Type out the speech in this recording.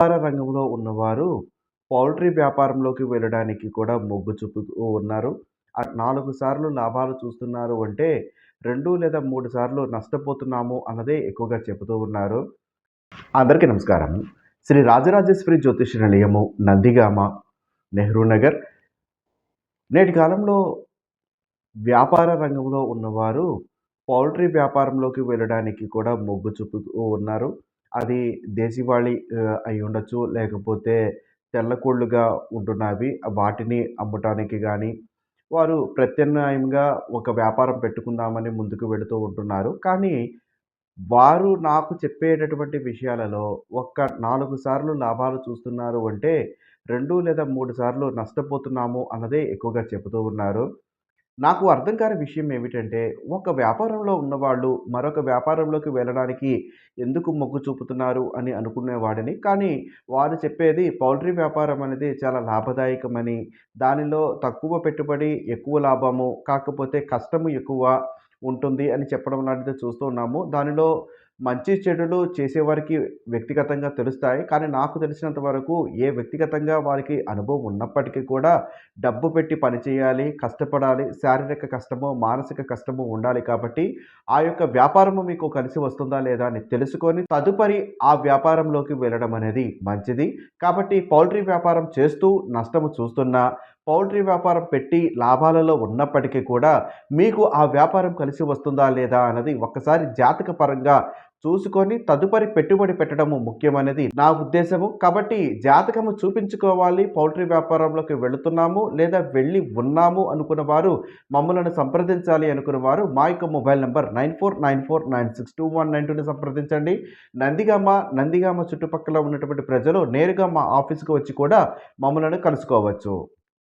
వ్యాపార రంగంలో ఉన్నవారు పౌల్ట్రీ వ్యాపారంలోకి వెళ్ళడానికి కూడా మొగ్గు చూపుతూ ఉన్నారు. నాలుగు సార్లు లాభాలు చూస్తున్నారు అంటే రెండు లేదా మూడు సార్లు నష్టపోతున్నాము అన్నదే ఎక్కువగా చెబుతూ ఉన్నారు. అందరికీ నమస్కారం. శ్రీ రాజరాజేశ్వరి జ్యోతిష నిలయము, నందిగామ, నెహ్రూ నగర్. నేటి కాలంలో వ్యాపార రంగంలో ఉన్నవారు పౌల్ట్రీ వ్యాపారంలోకి వెళ్ళడానికి కూడా మొగ్గు చూపుతూ ఉన్నారు. అది దేశవాళీ అయి ఉండొచ్చు లేకపోతే తెల్ల కోళ్ళుగా ఉంటున్నవి. వాటిని అమ్మటానికి కానీ వారు ప్రత్యామ్నాయంగా ఒక వ్యాపారం పెట్టుకుందామని ముందుకు వెళుతూ ఉంటున్నారు. కానీ, వారు నాకు చెప్పేటటువంటి విషయాలలో ఒక్క నాలుగు సార్లు లాభాలు చూస్తున్నారు అంటే రెండు లేదా మూడు సార్లు నష్టపోతున్నాము అన్నదే ఎక్కువగా చెబుతూ ఉన్నారు. నాకు అర్థం కాని విషయం ఏమిటంటే, ఒక వ్యాపారంలో ఉన్నవాళ్ళు మరొక వ్యాపారంలోకి వెళ్ళడానికి ఎందుకు మొగ్గు చూపుతున్నారు అని అనుకునేవాడిని. కానీ, వారు చెప్పేది పౌల్ట్రీ వ్యాపారం అనేది చాలా లాభదాయకమని, దానిలో తక్కువ పెట్టుబడి, ఎక్కువ లాభము, కాకపోతే కష్టము ఎక్కువ ఉంటుంది అని చెప్పడం లాంటిది చూస్తూ ఉన్నాము. దానిలో మంచి చెడులు చేసేవారికి వ్యక్తిగతంగా తెలుస్తాయి. కానీ, నాకు తెలిసినంత వరకు ఏ వ్యక్తిగతంగా వారికి అనుభవం ఉన్నప్పటికీ కూడా డబ్బు పెట్టి పని చేయాలి, కష్టపడాలి, శారీరక కష్టము, మానసిక కష్టము ఉండాలి కాబట్టి, ఆ యొక్క వ్యాపారము మీకు కలిసి వస్తుందా లేదా అని తెలుసుకొని తదుపరి ఆ వ్యాపారంలోకి వెళ్ళడం అనేది మంచిది. కాబట్టి పౌల్ట్రీ వ్యాపారం చేస్తూ నష్టము చూస్తున్నా, పౌల్ట్రీ వ్యాపారం పెట్టి లాభాలలో ఉన్నప్పటికీ కూడా మీకు ఆ వ్యాపారం కలిసి వస్తుందా లేదా అన్నది ఒక్కసారి జాతక పరంగా చూసుకొని తదుపరి పెట్టుబడి పెట్టడము ముఖ్యమనేది నా ఉద్దేశము. కాబట్టి జాతకము చూపించుకోవాలి, పౌల్ట్రీ వ్యాపారంలోకి వెళుతున్నాము లేదా వెళ్ళి ఉన్నాము అనుకున్న వారు మమ్మలను సంప్రదించాలి అనుకున్న వారు మా యొక్క mobile number nine four nine four nine six two one nine టూని సంప్రదించండి. నందిగామ, నందిగామ చుట్టుపక్కల ఉన్నటువంటి ప్రజలు నేరుగా మా ఆఫీస్‌కి వచ్చి కూడా మమ్మలను కలుసుకోవచ్చు.